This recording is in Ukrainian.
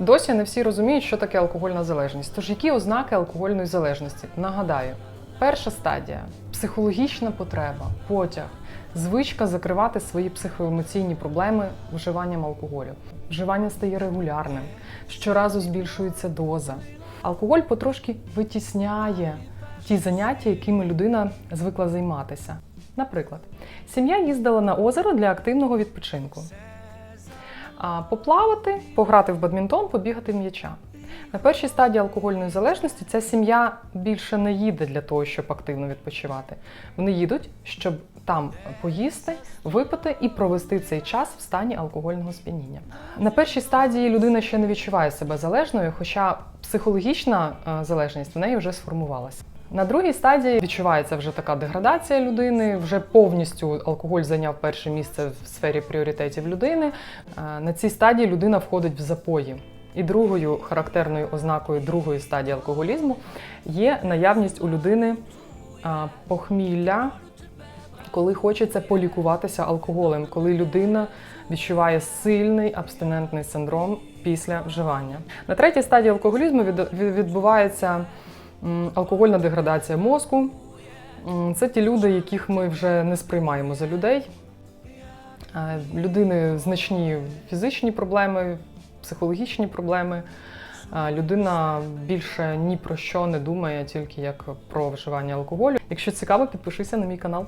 Досі не всі розуміють, що таке алкогольна залежність. Тож які ознаки алкогольної залежності? Нагадаю, перша стадія психологічна потреба, потяг, звичка закривати свої психоемоційні проблеми вживанням алкоголю. Вживання стає регулярним, щоразу збільшується доза. Алкоголь потрошки витісняє ті заняття, якими людина звикла займатися. Наприклад, сім'я їздила на озеро для активного відпочинку. Поплавати, пограти в бадмінтон, побігати м'яча. На першій стадії алкогольної залежності ця сім'я більше не їде для того, щоб активно відпочивати. Вони їдуть, щоб там поїсти, випити і провести цей час в стані алкогольного сп'яніння. На першій стадії людина ще не відчуває себе залежною, хоча психологічна е, залежність в неї вже сформувалася. На другій стадії відчувається вже така деградація людини, вже повністю алкоголь зайняв перше місце в сфері пріоритетів людини. Е, На цій стадії людина входить в запої. І другою характерною ознакою другої стадії алкоголізму є наявність у людини похмілля, коли хочеться полікуватися алкоголем, коли людина відчуває сильний абстинентний синдром після вживання. На третій стадії алкоголізму від- від- відбувається алкогольна деградація мозку. Це ті люди, яких ми вже не сприймаємо за людей. Е, Людини значні фізичні проблеми, психологічні проблеми. Е, Людина більше ні про що не думає, тільки як про вживання алкоголю. Якщо цікаво, підпишися на мій канал.